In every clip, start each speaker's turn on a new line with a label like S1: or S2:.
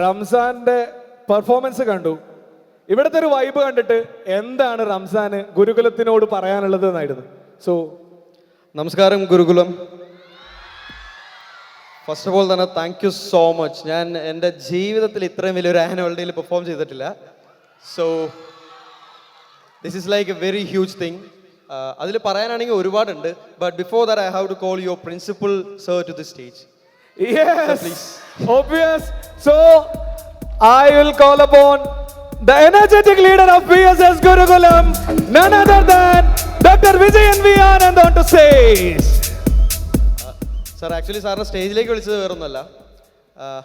S1: റംസാന്റെ performance കണ്ടു. ഇവിടുത്തെ ഒരു വൈബ് കണ്ടിട്ട് എന്താണ് റംസാന് ഗുരുകുലത്തിനോട് പറയാനുള്ളത് എന്നായിരുന്നു. സോ
S2: നമസ്കാരം ഗുരുകുലം. ഫസ്റ്റ് ഓഫ് ഓൾ തന്നെ താങ്ക് യു സോ മച്ച് ഞാൻ എന്റെ ജീവിതത്തിൽ ഇത്രയും വലിയൊരു ആനുവൽ ഡേയിൽ പെർഫോം ചെയ്തിട്ടില്ല. So this is like a very huge thing അതിൽ പറയാനാണെങ്കിൽ ഒരുപാടുണ്ട്. But before that I have to call your principal sir to the stage
S1: obvious. So i will call upon the energetic leader of bss gurukulam none other than dr vijayan v anand on to stage.
S2: Sir actually സാറിനെ സ്റ്റേജിലേക്ക് വിളിച്ചത് വേറൊന്നുമല്ല. ആഹ്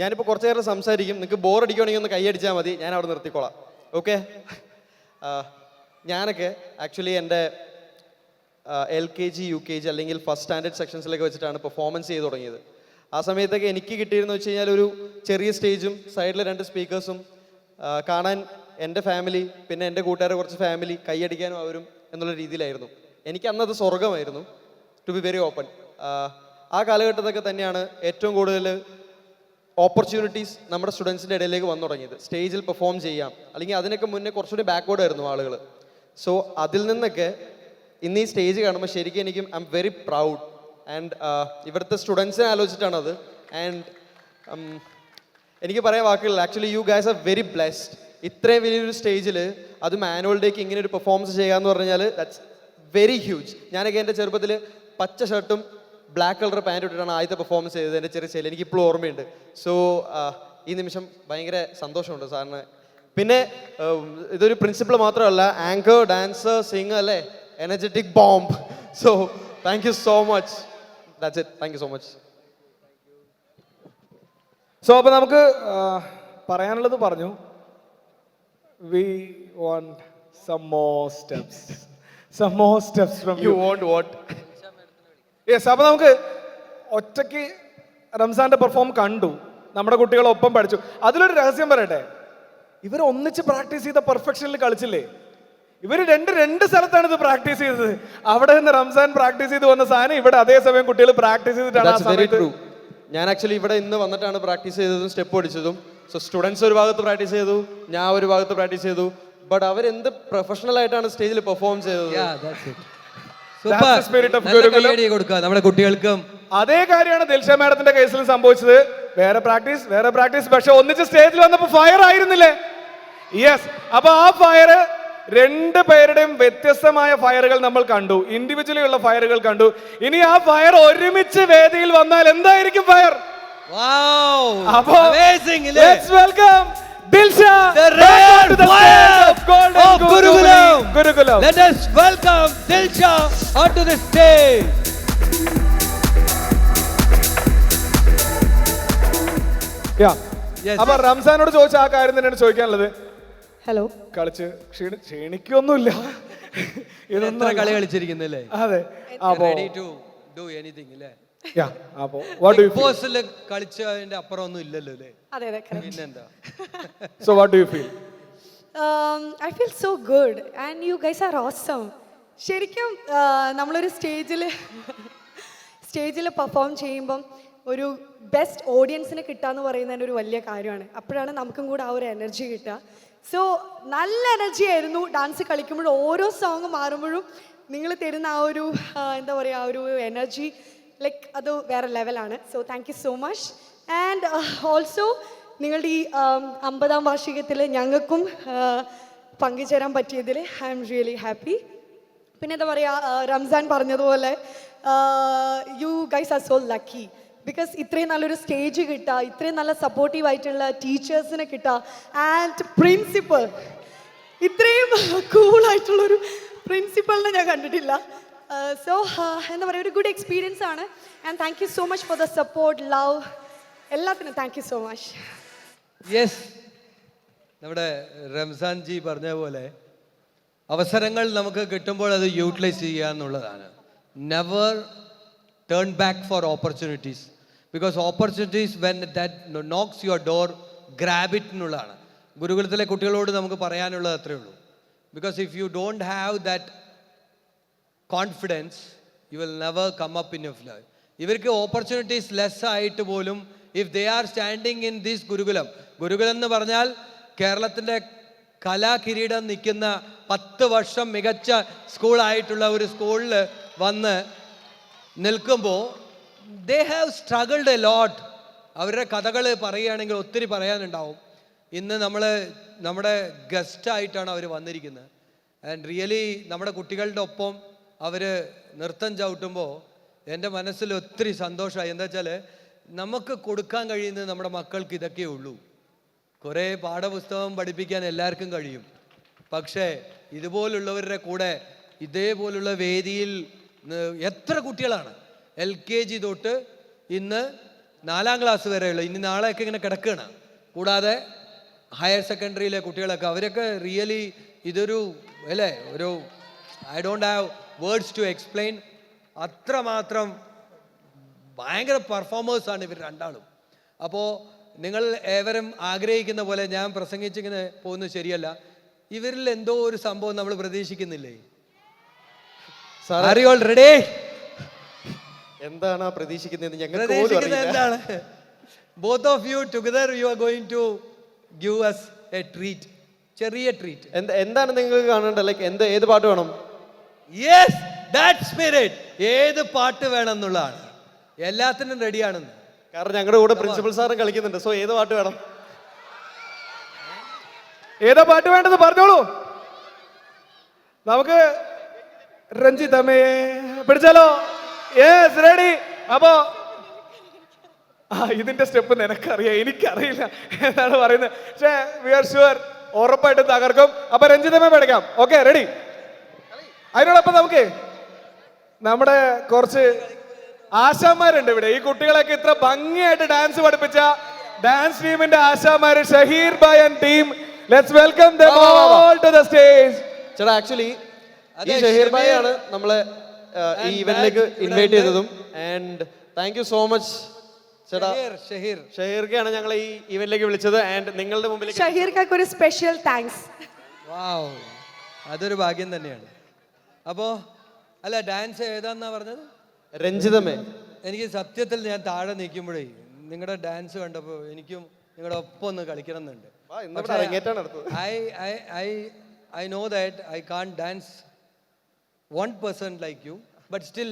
S2: ഞാനിപ്പോൾ കുറച്ച് നേരം സംസാരിക്കും. നിങ്ങൾക്ക് ബോറടിക്കുകയാണെങ്കിൽ ഒന്ന് കൈയടിച്ചാൽ മതി. ഞാൻ അവിടെ നിർത്തിക്കോളാം. ഓക്കെ ഞാനൊക്കെ ആക്ച്വലി എന്റെ L K G U K G അല്ലെങ്കിൽ ഫസ്റ്റ് സ്റ്റാൻഡേർഡ് സെക്ഷൻസിലൊക്കെ വെച്ചിട്ടാണ് പെർഫോമൻസ് ചെയ്ത് തുടങ്ങിയത്. ആ സമയത്തൊക്കെ എനിക്ക് കിട്ടിയിരുന്ന വെച്ച് കഴിഞ്ഞാൽ ഒരു ചെറിയ സ്റ്റേജും സൈഡിൽ രണ്ട് സ്പീക്കേഴ്സും കാണാൻ എന്റെ ഫാമിലി പിന്നെ എന്റെ കൂട്ടുകാരെ കുറച്ച് ഫാമിലി കൈയടിക്കാനും അവരും എന്നുള്ള രീതിയിലായിരുന്നു. എനിക്ക് അന്നത് സ്വർഗമായിരുന്നു ടു ബി വെരി ഓപ്പൺ ആ കാലഘട്ടത്തൊക്കെ തന്നെയാണ് ഏറ്റവും കൂടുതൽ ഓപ്പർച്യൂണിറ്റീസ് നമ്മുടെ സ്റ്റുഡൻസിന്റെ ഇടയിലേക്ക് വന്നു തുടങ്ങിയത്. സ്റ്റേജിൽ പെർഫോം ചെയ്യാം അല്ലെങ്കിൽ അതിനൊക്കെ മുന്നേ കുറച്ചുകൂടി ബാക്ക്വേർഡ് ആയിരുന്നു ആളുകൾ സോ അതിൽ നിന്നൊക്കെ ഇന്ന് ഈ സ്റ്റേജ് കാണുമ്പോൾ ശരിക്കും എനിക്കും I am very proud and ഇവിടുത്തെ സ്റ്റുഡൻസിനെ ആലോചിച്ചിട്ടാണത്. ആൻഡ് എനിക്ക് പറയാൻ വാക്കുകളില്ല actually you guys are very blessed ഇത്രയും വലിയൊരു സ്റ്റേജിൽ അത് ആനുവൽ ഡേക്ക് ഇങ്ങനെ ഒരു പെർഫോമൻസ് ചെയ്യാന്ന് പറഞ്ഞാൽ ദാറ്റ്സ് വെരി ഹ്യൂജ് ഞാനൊക്കെ എന്റെ ചെറുപ്പത്തിൽ പച്ച ഷർട്ടും ബ്ലാക്ക് കളർ പാന്റ് ഇട്ടിട്ടാണ് ആദ്യത്തെ പെർഫോമൻസ് ചെയ്തത് എന്റെ ചെറിയ ശൈലി എനിക്ക് ഇപ്പോഴും ഓർമ്മയുണ്ട് സോ ഈ നിമിഷം ഭയങ്കര സന്തോഷമുണ്ട് സാറിന്. പിന്നെ ഇതൊരു പ്രിൻസിപ്പിൾ മാത്രമല്ല. ആങ്കർ ഡാൻസർ സിംഗർ അല്ലേ? Energetic bomb so thank you so much that's it thank you so much
S1: so അപ്പോൾ നമുക്ക് പറയാനുള്ളത് പറഞ്ഞു. We want some more steps some more steps from
S2: you won't what
S1: yes അപ്പോൾ നമുക്ക് ഒറ്റയ്ക്ക് റംസാന്റെ perform കണ്ടു. നമ്മുടെ കുട്ടികളൊപ്പം പഠിച്ചു. അതിലൊരു രഹസ്യം പറയട്ടെ? ഇവർ ഒന്നിച്ച് പ്രാക്ടീസ് ചെയ്ത പെർഫെക്ഷനിൽ കളിച്ചില്ലേ? ഇവർ രണ്ട് രണ്ട് സ്ഥലത്താണ് ഇത് പ്രാക്ടീസ് ചെയ്തത്. അവിടെ നിന്ന് റംസാൻ പ്രാക്ടീസ് ചെയ്ത് വന്ന സാധനം ഇവിടെ അതേസമയം കുട്ടികൾ പ്രാക്ടീസ് ചെയ്തിട്ടാണ് ആ സമയത്ത്
S2: ഞാൻ ആക്ച്വലി ഇവിടെ ഇന്ന് വന്നിട്ടാണ് പ്രാക്ടീസ് ചെയ്തതും സ്റ്റെപ്പ് പഠിച്ചതും. സോ സ്റ്റുഡൻസ് ഒരു ഭാഗത്ത് പ്രാക്ടീസ് ചെയ്തു ഞാൻ ഒരു ഭാഗത്ത് പ്രാക്ടീസ് ചെയ്തു. ബട്ട് അവർ എന്ത് പ്രൊഫഷണൽ ആയിട്ടാണ് സ്റ്റേജിൽ പെർഫോം ചെയ്തത്?
S3: നമ്മുടെ കുട്ടികൾക്കും.
S1: അതേ കാര്യമാണ് ദിൽഷ മാഡത്തിന്റെ കേസിൽ സംഭവിച്ചത്. വേറെ പ്രാക്ടീസ് വേറെ പ്രാക്ടീസ് പക്ഷെ ഒന്നിച്ച് സ്റ്റേജിൽ വന്നപ്പോ ഫയർ ആയിരുന്നില്ലേ? യെസ് അപ്പൊ ആ ഫയർ രണ്ട് പേരുടെയും വ്യത്യസ്തമായ ഫയറുകൾ നമ്മൾ കണ്ടു ഇൻഡിവിജ്വലി ഉള്ള ഫയറുകൾ കണ്ടു ഇനി ആ ഫയർ ഒരുമിച്ച് വേദിയിൽ വന്നാൽ എന്തായിരിക്കും fire welcome Dilsha,
S3: the
S1: red
S3: fire
S1: of gold
S3: of Gurugulam.
S1: Gurugulam.
S3: Let us welcome Dilsha onto the stage.
S1: Yeah.
S3: Yes.
S1: അപ്പൊ റംസാനോട് ചോദിച്ച ആ കാര്യം തന്നെയാണ് ചോദിക്കാനുള്ളത്
S4: ഹലോ
S1: കളിച്ച് ക്ഷീണി ക്ഷീണിക്കൊന്നുമില്ല. ഇതൊന്നും
S3: കളി കളിച്ചിരിക്കുന്നല്ലേ
S1: അതെ. അപ്പോ
S3: ഡു എനിത്തിങ്
S1: അല്ലേ? അപ്പോ വാട്ട് ഡു
S3: ബിഗ് ബോസിൽ കളിച്ചതിന്റെ അപ്പുറം ഒന്നും ഇല്ലല്ലോ അല്ലേ?
S4: അതെ അതെ.
S3: പിന്നെന്താ?
S1: So what do you feel
S4: I feel so good and you guys are awesome ശരിക്കും നമ്മളൊരു സ്റ്റേജിൽ സ്റ്റേജിൽ പെർഫോം ചെയ്യുമ്പം ഒരു ബെസ്റ്റ് ഓഡിയൻസിന് കിട്ടുക എന്ന് പറയുന്നതിന് ഒരു വലിയ കാര്യമാണ്. അപ്പോഴാണ് നമുക്കും കൂടെ ആ ഒരു എനർജി കിട്ടുക. സോ നല്ല എനർജി ആയിരുന്നു ഡാൻസ് കളിക്കുമ്പോഴും. ഓരോ സോങ് മാറുമ്പോഴും നിങ്ങൾ തരുന്ന ആ ഒരു എന്താ പറയുക ആ ഒരു എനർജി ലൈക്ക് അത് വേറെ ലെവലാണ് so thank you so much and also നിങ്ങളുടെ ഈ ആം, അമ്പതാം വാർഷികത്തിൽ ഞങ്ങൾക്കും പങ്കുചേരാൻ പറ്റിയതിൽ ഐ എം റിയലി ഹാപ്പി പിന്നെ എന്താ പറയുക റംസാൻ പറഞ്ഞതുപോലെ you guys are so lucky because ഇത്രയും നല്ലൊരു സ്റ്റേജ് കിട്ടുക ഇത്രയും നല്ല സപ്പോർട്ടീവ് ആയിട്ടുള്ള ടീച്ചേഴ്സിനെ കിട്ടുക ആൻഡ് പ്രിൻസിപ്പൽ ഇത്രയും കൂളായിട്ടുള്ളൊരു പ്രിൻസിപ്പളിനെ ഞാൻ കണ്ടിട്ടില്ല. സോ എന്താ പറയുക ഒരു ഗുഡ് എക്സ്പീരിയൻസ് ആണ്. And thank you so much for the support love എല്ലാത്തിനും thank you so much
S3: yes നമ്മുടെ റംസാൻ ജി പറഞ്ഞ പോലെ അവസരങ്ങൾ നമുക്ക് കിട്ടുമ്പോൾ അത് യൂട്ടിലൈസ് ചെയ്യുക എന്നുള്ളതാണ്. Never turn back for opportunities because opportunities when that knocks your door grab it എന്നുള്ളതാണ് ഗുരുകുലത്തിലെ കുട്ടികളോട് നമുക്ക് പറയാനുള്ളത് അത്രേ ഉള്ളൂ. Because if you don't have that confidence you will never come up in your life ഇവർക്ക് ഓപ്പർച്യൂണിറ്റീസ് ലെസ് ആയിട്ട് പോലും if they are standing in this Gurukulam Gurukulam എന്ന് പറഞ്ഞാൽ കേരളത്തിന്റെ കലാകിരീടം നിൽക്കുന്ന പത്ത് വർഷം മികച്ച സ്കൂളായിട്ടുള്ള ഒരു സ്കൂളിൽ വന്ന് നിൽക്കുമ്പോൾ they have struggled a lot അവരുടെ കഥകൾ പറയുകയാണെങ്കിൽ ഒത്തിരി പറയാനുണ്ടാവും. ഇന്ന് നമ്മൾ നമ്മുടെ ഗസ്റ്റായിട്ടാണ് അവർ വന്നിരിക്കുന്നത്. ആൻഡ് റിയലി നമ്മുടെ കുട്ടികളുടെ ഒപ്പം അവർ നൃത്തം ചവിട്ടുമ്പോൾ എന്റെ മനസ്സിൽ ഒത്തിരി സന്തോഷമായി. എന്താ വെച്ചാൽ നമുക്ക് കൊടുക്കാൻ കഴിയുന്നത് നമ്മുടെ മക്കൾക്ക് ഇതൊക്കെ ഉള്ളൂ. കുറേ പാഠപുസ്തകം പഠിപ്പിക്കാൻ എല്ലാവർക്കും കഴിയും. പക്ഷേ ഇതുപോലുള്ളവരുടെ കൂടെ ഇതേപോലുള്ള വേദിയിൽ എത്ര കുട്ടികളാണ്? എൽ കെ ജി തൊട്ട് ഇന്ന് നാലാം ക്ലാസ് വരെയുള്ള. ഇനി നാളെയൊക്കെ ഇങ്ങനെ കിടക്കുകയാണ്. കൂടാതെ ഹയർ സെക്കൻഡറിയിലെ കുട്ടികളൊക്കെ അവരൊക്കെ റിയലി ഇതൊരു അല്ലേ ഒരു I don't have words to explain അത്രമാത്രം ഭയങ്കര പെർഫോമേഴ്സാണ് ഇവർ രണ്ടാളും. അപ്പോൾ നിങ്ങൾ ഏവരും ആഗ്രഹിക്കുന്ന പോലെ ഞാൻ പ്രസംഗിച്ചിങ്ങനെ പോകുന്നത് ശരിയല്ല. ഇവരിൽ എന്തോ ഒരു സംഭവം നമ്മൾ പ്രതീക്ഷിക്കുന്നില്ലേ? ആർ യു ഓൾ റെഡി
S2: എന്താണ് ആ പ്രതീക്ഷിക്കുന്നത് ഞങ്ങൾ
S3: എന്താണ്? Both of you together you are going to give us a treat ചെറിയ ട്രീറ്റ്
S2: എന്ത് എന്താണ് നിങ്ങൾ കാണേണ്ടത്? ലൈക്ക് എന്ത് ഏത് പാട്ട് വേണം?
S3: യെസ് ദാറ്റ് സ്പിരിറ്റ് ഏത് പാട്ട് വേണം എന്നുള്ളതാണ് എല്ലാത്തിനും റെഡിയാണെന്ന്
S2: കാരണം ഞങ്ങളുടെ കൂടെ പ്രിൻസിപ്പൽ സാറും കളിക്കുന്നുണ്ട്. സോ ഏത് പാട്ട് വേണം?
S1: ഏതാ പാട്ട് വേണ്ടത് പറഞ്ഞോളൂ. നമുക്ക് രഞ്ജിതമേ പിടിച്ചാലോ? യെസ് റെഡി അപ്പോ ആ ഇതിന്റെ സ്റ്റെപ്പ് നിനക്കറിയാം എനിക്കറിയില്ല എന്നാണ് പറയുന്നത്. പക്ഷേ വി ആർ ഷുവർ ഉറപ്പായിട്ടും തകർക്കും. അപ്പൊ രഞ്ജിതമേ പഠിക്കാം. ഓക്കെ റെഡി അതിനോടൊപ്പം നമുക്ക് നമ്മുടെ കുറച്ച് ആശാന്മാരുണ്ട് ഇവിടെ. ഈ കുട്ടികളൊക്കെ ഇത്ര ഭംഗിയായിട്ട് ഡാൻസ് പഠിപ്പിച്ച ഡാൻസ് ടീമിന്റെ ആശാന്മാര് Shaheer bhai and team let's welcome them. All to the stage
S2: ചേട്ടാ ആക്ച്വലി ഈ ഷഹീർ ഭായി
S3: ഷമീർ
S2: ആണ് നമ്മളെ ഈ ഇവന്റിലേക്ക് ഇൻവൈറ്റ് ചെയ്തതും. And thank you so much ചേട്ടാ.
S3: ഷഹീർ ഷഹീർ.
S2: ഷഹീർക്കാണ് ഞങ്ങൾ ഈ ഇവന്റിലേക്ക് വിളിച്ചത്. ആൻഡ് നിങ്ങളുടെ മുമ്പിൽ
S4: ഷഹീർക്കൊക്കെ ഒരു സ്പെഷ്യൽ താങ്ക്സ്
S3: വാവ്. അതൊരു ഭാഗ്യം തന്നെയാണ്. അപ്പോ അല്ല ഡാൻസ് ഏതാന്നാ പറഞ്ഞത്?
S2: രഞ്ജിതമേ
S3: എനിക്ക് സത്യത്തിൽ ഞാൻ താഴെ നിൽക്കുമ്പോഴേ നിങ്ങളുടെ ഡാൻസ് കണ്ടപ്പോൾ എനിക്കും നിങ്ങളുടെ ഒപ്പം ഒന്ന് കളിക്കണം എന്നുണ്ട് I I I know that I can't dance one person like you but still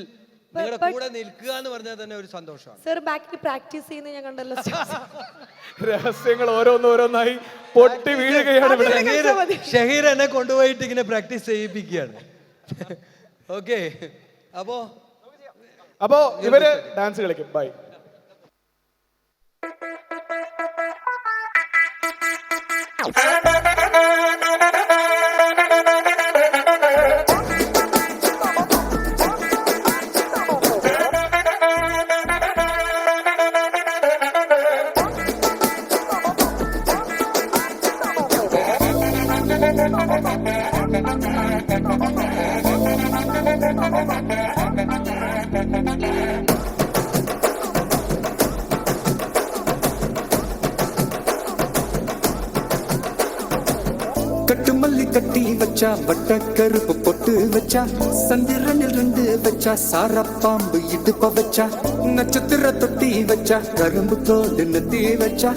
S3: നിങ്ങളുടെ കൂടെ നിൽക്കുക എന്ന് പറഞ്ഞാൽ തന്നെ ഒരു സന്തോഷമാണ്.
S4: സർ ബാക്കിൽ പ്രാക്ടീസ് ചെയ്യുന്നത് ഞാൻ കണ്ടല്ലോ
S1: രഹസ്യങ്ങൾ ഓരോന്നോരോന്നായി പൊട്ടി വീഴുകയാണ് ഇവിടെ.
S3: ഷഹീർ എന്നെ കൊണ്ടുപോയിട്ട് ഇങ്ങനെ പ്രാക്ടീസ് ചെയ്യിപ്പിക്കുകയാണ്. ഓക്കെ അപ്പോ
S1: അപ്പോ ഇവർ ഡാൻസ് കളിക്കും. ബൈ
S5: கட்டு மல்லி கட்டி வச்சா வட்ட கருப்பு பொட்டு வச்சா சந்திரனில் இருந்து வச்சா சார பாம்பு இடுப்ப வச்சா நட்சத்திர தொட்டி வச்சா கரும்பு தோடு நெத்தி வச்சா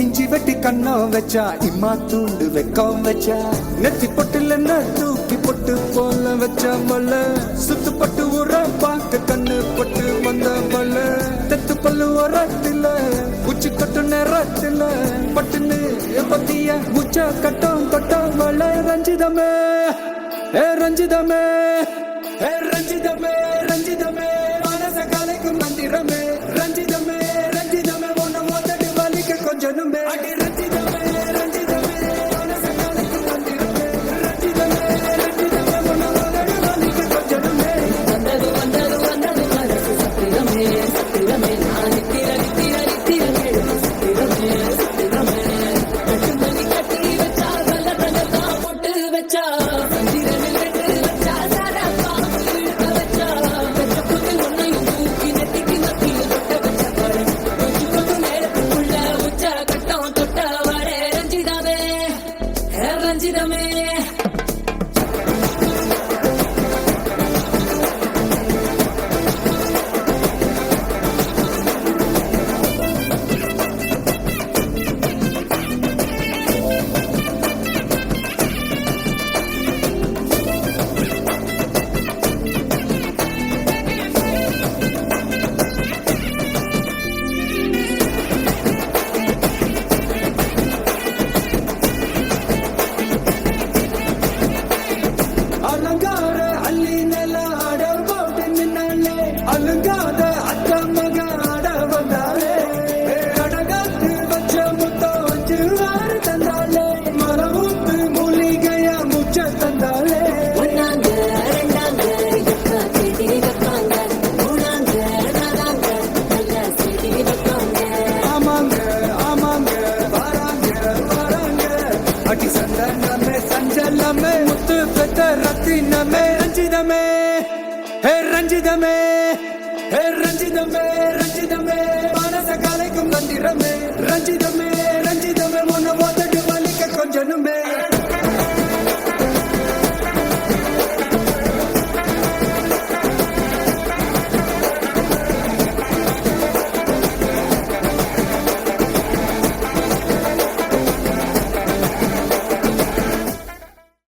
S5: இஞ்சி வெட்டி கண்ணோ வச்சா இம்மா தூண்டு வெக்கம் வச்சா நெத்தி பொட்டுல தூக்கி பொட்டு போல வச்சா மல்ல சுத்து பட்டு பார்க்க கண்ணு பட்டு வந்த மல்ல தெத்து பல்லு உரத்தில உச்சி கட்டு நேரத்தில பட்டுன்னு பத்திய உச்ச கட்டம் கட்டம் மழை ரஞ்சிதமே ஏ ரஞ்சிதமே ஏ ரஞ்சிதமே ரஞ்சிதமே. quiera que